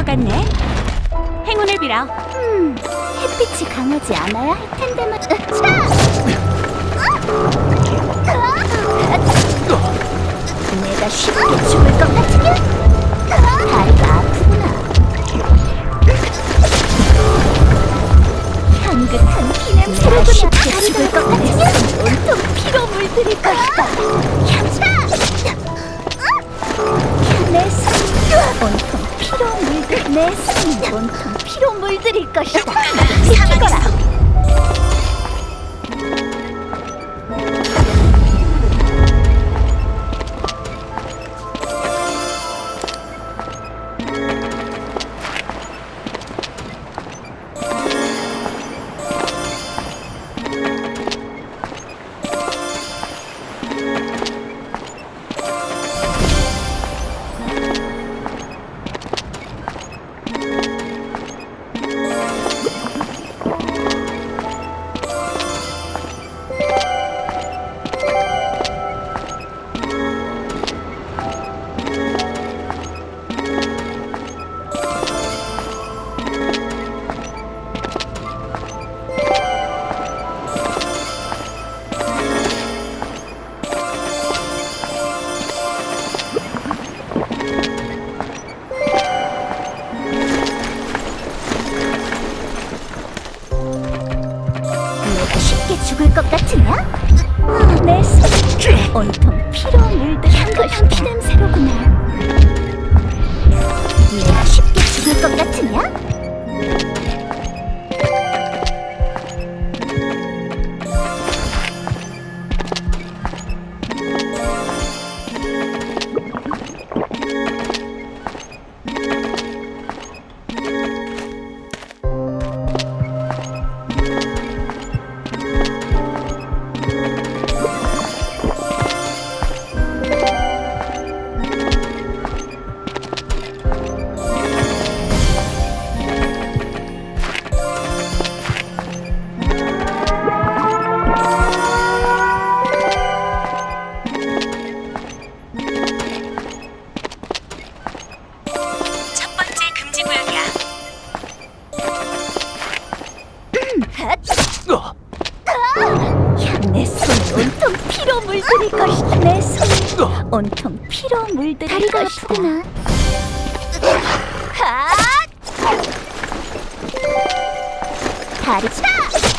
것 같네. 행운을 빌어. 음, 햇빛이 강하지 않아야 할 텐데만. 차! 내가 쉽게 죽을 것 같으냐? 다리가 아프구나. 향긋한 피냄새로구나. 쉽게 죽을 것 같으냐? 온통 피로 물들일 것이다. 내 손, 온통 피로 물들일 것이다. 물든 향긋한 피냄새로구나. 내가 쉽게 죽을 것 같으냐? 피로 물들일 것이다. 내 손이 온통 피로 물들일 다리가 것이다. 아프구나. 다리 차!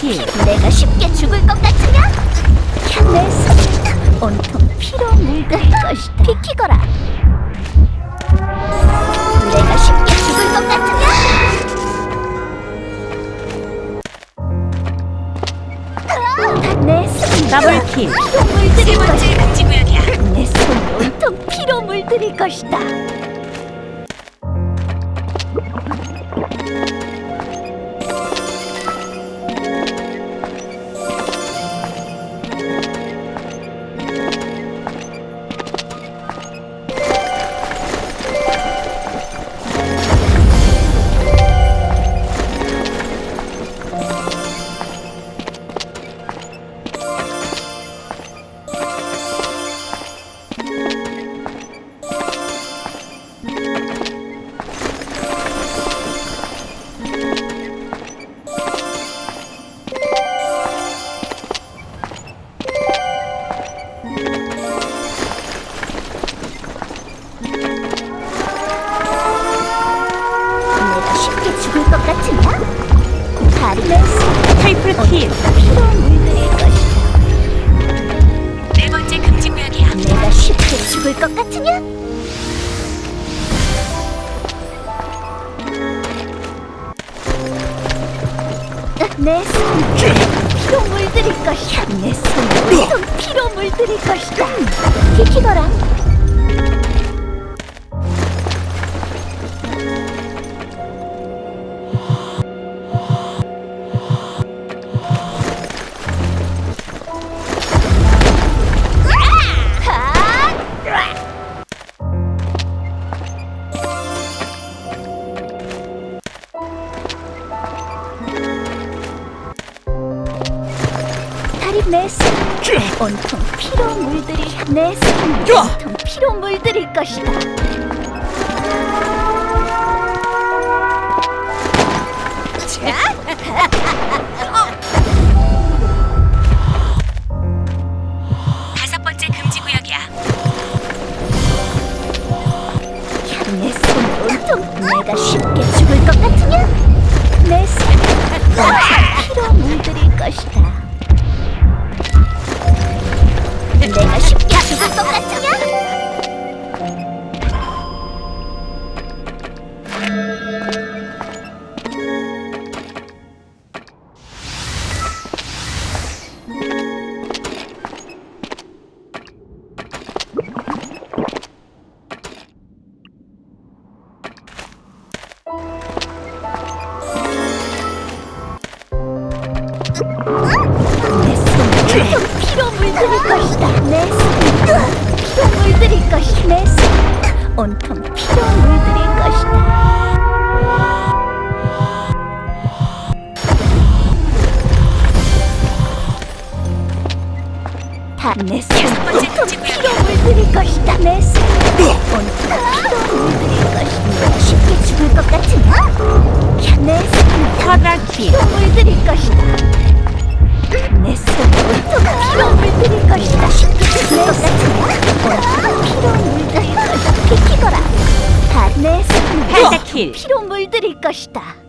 킬. 내가 쉽게 죽을 것 같으냐? 내 손을 온통 피로 물들 것이다. 비키거라. 내가 쉽게 죽을 것 같으냐? 내 손을 더블 킬. 번째 것이다. 금지 구역이야. 내 손을 온통 피로 물들일 것이다. 내 손, 온통 피로 물들일 내 손, 온통 피로 물들일 것이다. 죽을 것 같으냐? 내 피로 물들일 것이다. 내 피로 물들일. 내 손을 온통 피로 물들일 것이다. 다내 번째 온통 피로. 물들일 것이다. 내 손을 온통 피로 물들일 것이다. 쉽게 죽을 것 같으냐? 내 손을 쿼드라 킬. 피로 물들일 것이다. 내 손을 온통 피로 물들일 것이다. 피로 물들일 것이다.